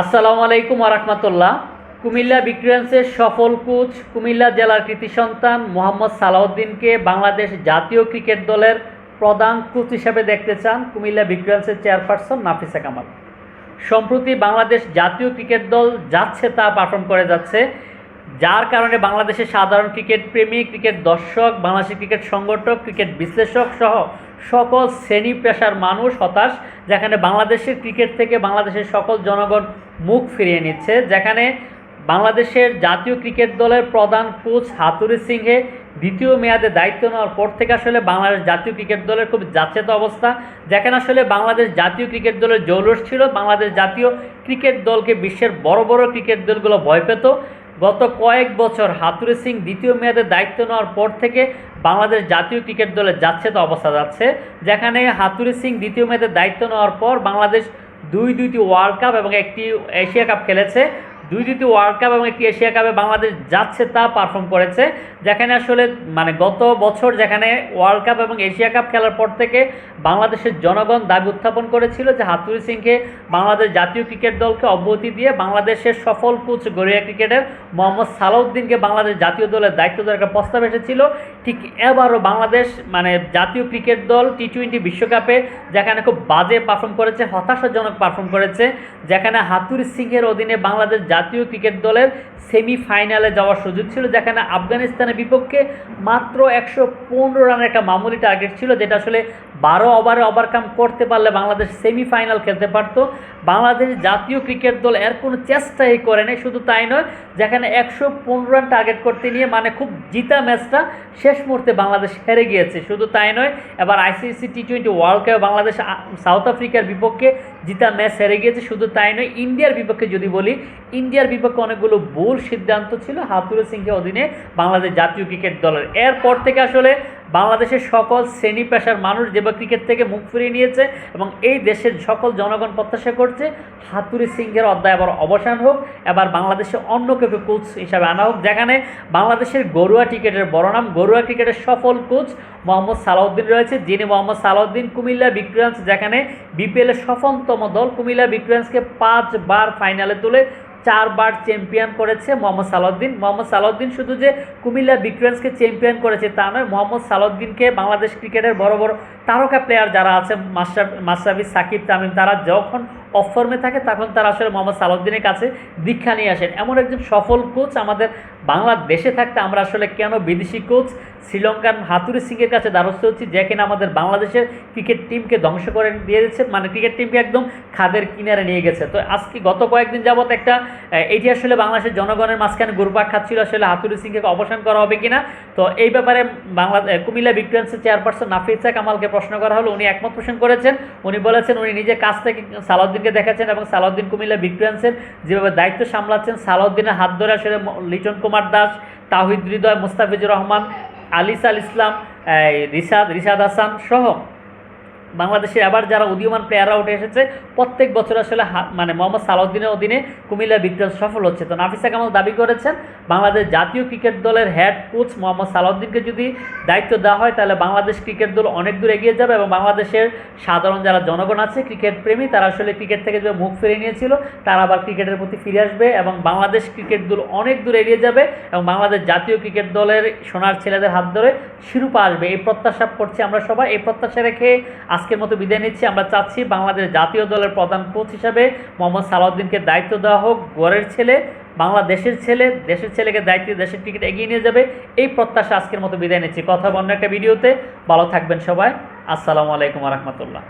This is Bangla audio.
আসসালামু আলাইকুম আরহামতুল্লাহ কুমিল্লা বিক্রিয়ান্সের সফল কোচ, কুমিল্লা জেলার কৃতি সন্তান মোহাম্মদ সালাউদ্দিনকে বাংলাদেশ জাতীয় ক্রিকেট দলের প্রধান কোচ হিসেবে দেখতে চান কুমিল্লা বিক্রিয়ান্সের চেয়ারপারসন নাফিসা কামাল। সম্প্রতি বাংলাদেশ জাতীয় ক্রিকেট দল যাচ্ছে তা পারফর্ম করে যাচ্ছে, যার কারণে বাংলাদেশের সাধারণ ক্রিকেট প্রেমী, ক্রিকেট দর্শক, বাংলাদেশের ক্রিকেট সংগঠক, ক্রিকেট বিশ্লেষক সহ সকল শ্রেণি পেশার মানুষ হতাশ, যেখানে বাংলাদেশের ক্রিকেট থেকে বাংলাদেশের সকল জনগণ মুখ ফিরিয়ে নিচ্ছে, যেখানে বাংলাদেশের জাতীয় ক্রিকেট দলের প্রধান কোচ হাতুরি সিংহে দ্বিতীয় মেয়াদে দায়িত্ব নেওয়ার পর থেকে আসলে বাংলাদেশ জাতীয় ক্রিকেট দলের খুব যাচ্ছেত অবস্থা। যেখানে আসলে বাংলাদেশ জাতীয় ক্রিকেট দলের জৌলস ছিল, বাংলাদেশ জাতীয় ক্রিকেট দলকে বিশ্বের বড় বড় ক্রিকেট দলগুলো ভয় পেত। গত কয়েক বছর হাতুরে সিং দ্বিতীয় মেয়াদে দায়িত্ব নেওয়ার পর থেকে বাংলাদেশ জাতীয় ক্রিকেট দলে যাচ্ছে তো অবস্থা যাচ্ছে। যেখানে হাতুরে সিং দ্বিতীয় মেয়াদে দায়িত্ব নেওয়ার পর বাংলাদেশ দুই দুইটি ওয়ার্ল্ড কাপ এবং একটি এশিয়া কাপ খেলেছে। দুই ওয়ার্ল্ড কাপ এবং একটি এশিয়া কাপে বাংলাদেশ যাচ্ছে তা পারফর্ম করেছে। যেখানে আসলে মানে গত বছর যেখানে ওয়ার্ল্ড কাপ এবং এশিয়া কাপ খেলার পর থেকে বাংলাদেশের জনগণ দাবি উত্থাপন করেছিল যে হাতুরি সিংকে বাংলাদেশ জাতীয় ক্রিকেট দলকে অব্যাহতি দিয়ে বাংলাদেশের সফল কোচ গড়িয়া ক্রিকেটের মোহাম্মদ সালাউদ্দিনকে বাংলাদেশ জাতীয় দলের দায়িত্ব দেওয়ার একটা প্রস্তাব এসেছিল। ঠিক এবারও বাংলাদেশ মানে জাতীয় ক্রিকেট দল টি টোয়েন্টি বিশ্বকাপে যেখানে খুব বাজে পারফর্ম করেছে, হতাশাজনক পারফর্ম করেছে, যেখানে হাতুরি সিংয়ের অধীনে বাংলাদেশ জাতীয় ক্রিকেট দলের সেমিফাইনালে যাওয়ার সুযোগ ছিল, যেখানে আফগানিস্তানের বিপক্ষে মাত্র একশো পনেরো রানের একটা মামুলি টার্গেট ছিল, যেটা আসলে বারো ওভারে ওভারকাম করতে পারলে বাংলাদেশ সেমিফাইনাল খেলতে পারতো। বাংলাদেশ জাতীয় ক্রিকেট দল এর কোনো চেষ্টাই করে নাই, শুধু তাই নয়, যেখানে একশো পনেরো রান টার্গেট করতে নিয়ে মানে খুব জিতা ম্যাচটা শেষ মুহূর্তে বাংলাদেশ হেরে গিয়েছে। শুধু তাই নয়, এবার আইসিসি টি টোয়েন্টি ওয়ার্ল্ড কাপে বাংলাদেশ সাউথ আফ্রিকার বিপক্ষে জিতা ম্যাচ হেরে গিয়েছে। শুধু তাই নয়, ইন্ডিয়ার বিপক্ষে যদি বলি, ইন্ডিয়ার বিপক্ষে অনেকগুলো ভুল সিদ্ধান্ত ছিল হাতুরে সিংকে অধীনে বাংলাদেশ জাতীয় ক্রিকেট দলের। এরপর থেকে আসলে বাংলাদেশের সকল শ্রেণি পেশার মানুষ যেভাবে ক্রিকেট থেকে মুখ ফিরিয়ে নিয়েছে এবং এই দেশের সকল জনগণ প্রত্যাশা করছে হাতুরি সিংহের অধ্যায় আবার অবসান হোক, এবার বাংলাদেশে অন্য কেউ কোচ হিসাবে আনা হোক। যেখানে বাংলাদেশের গরুয়া ক্রিকেটের বড় নাম, গরুয়া ক্রিকেটের সফল কোচ মোহাম্মদ সালাউদ্দিন রয়েছে, যিনি মোহাম্মদ সালাউদ্দিন কুমিল্লা বিক্রিয়ান্স যেখানে বিপিএলের সফলতম দল কুমিল্লা বিক্রিয়ান্সকে পাঁচবার ফাইনালে তুলে চারবার চ্যাম্পিয়ন করেছে মোহাম্মদ সালাউদ্দিন। মোহাম্মদ সালাউদ্দিন শুধু যে কুমিল্লা বিক্রেন্সকে চ্যাম্পিয়ন করেছে তা নয়, মোহাম্মদ সালাউদ্দিনকে বাংলাদেশ ক্রিকেটের বড় বড় তারকা প্লেয়ার যারা আছে মাস্টার মাস্টারবি সাকিব তামিম, তারা যখন অফ ফর্মে থাকে, তখন তারা আসলে মোহাম্মদ সালাউদ্দিনের কাছে দীক্ষা নিয়ে আসেন। এমন একজন সফল কোচ আমাদের বাংলাদেশে থাকতে আমরা আসলে কেন বিদেশি কোচ শ্রীলঙ্কার হাতুরি সিংয়ের কাছে দ্বারস্থ হচ্ছি, যে কিনা আমাদের বাংলাদেশের ক্রিকেট টিমকে ধ্বংস করে দিয়ে দিচ্ছে মানে ক্রিকেট টিমকে একদম খাদের কিনারে নিয়ে গেছে। তো আজকে গত কয়েকদিন যাবত একটা এটি আসলে বাংলাদেশের জনগণের মাঝখানে গুরুপাক খাচ্ছিল, আসলে হাতুরি সিংকে অবসান করা হবে কিনা? তো এই ব্যাপারে বাংলা কুমিল্লা ভিক্টোরিয়ান্সের চেয়ারপারসন নাফিসা কামালকে প্রশ্ন করা হলো, উনি একমত পোষণ করেছেন। উনি বলেছেন, উনি নিজে কাছ থেকে সালাউদ্দিনকে দেখাচ্ছেন এবং সালাউদ্দিন কুমিল্লা ভিক্টোরিয়ান্সের যেভাবে দায়িত্ব সামলাচ্ছেন, সালাউদ্দিনের হাত ধরে আসলে লিটন কুমার দাস তাহিদ হৃদয়, মুস্তাফিজুর রহমান আলিস আল ইসলাম রিসাদ রিসাদ রিশাদ হাসান সহ বাংলাদেশের আবার যারা উদীয়মান প্লেয়াররা উঠে এসেছে, প্রত্যেক বছর আসলে মানে মোহাম্মদ সালাউদ্দিনের অধীনে কুমিল্লা বিক্রয় সফল হচ্ছে। তো নাফিসা কামাল দাবি করেছেন, বাংলাদেশ জাতীয় ক্রিকেট দলের হেড কোচ মোহাম্মদ সালাউদ্দিনকে যদি দায়িত্ব দেওয়া হয়, তাহলে বাংলাদেশ ক্রিকেট দল অনেক দূর এগিয়ে যাবে এবং বাংলাদেশের সাধারণ যারা জনগণ আছে, ক্রিকেট প্রেমী, তারা আসলে ক্রিকেট থেকে যে মুখ ফিরিয়ে নিয়েছিল, তারা আবার ক্রিকেটের প্রতি ফিরে আসবে এবং বাংলাদেশ ক্রিকেট দল অনেক দূর এগিয়ে যাবে এবং বাংলাদেশ জাতীয় ক্রিকেট দলের সোনার ছেলেদের হাত ধরে শিরোপা আসবে। এই প্রত্যাশা করছি আমরা সবাই। এই প্রত্যাশা রেখে আজকের মতো বিদায় নিচ্ছি। আমরা চাচ্ছি বাংলাদেশ জাতীয় দলের প্রধান কোচ হিসাবে মোহাম্মদ সালাউদ্দিনকে দায়িত্ব দেওয়া হোক। গড়ের ছেলে, বাংলাদেশের ছেলে, দেশের ছেলেকে দায়িত্ব দেশের টিকিট এগিয়ে নিয়ে যাবে। এই প্রত্যাশা আজকের মতো বিদায় নিচ্ছি। কথা বন্য একটা ভিডিওতে। ভালো থাকবেন সবাই। আসসালামু আলাইকুম রহমতুল্লাহ।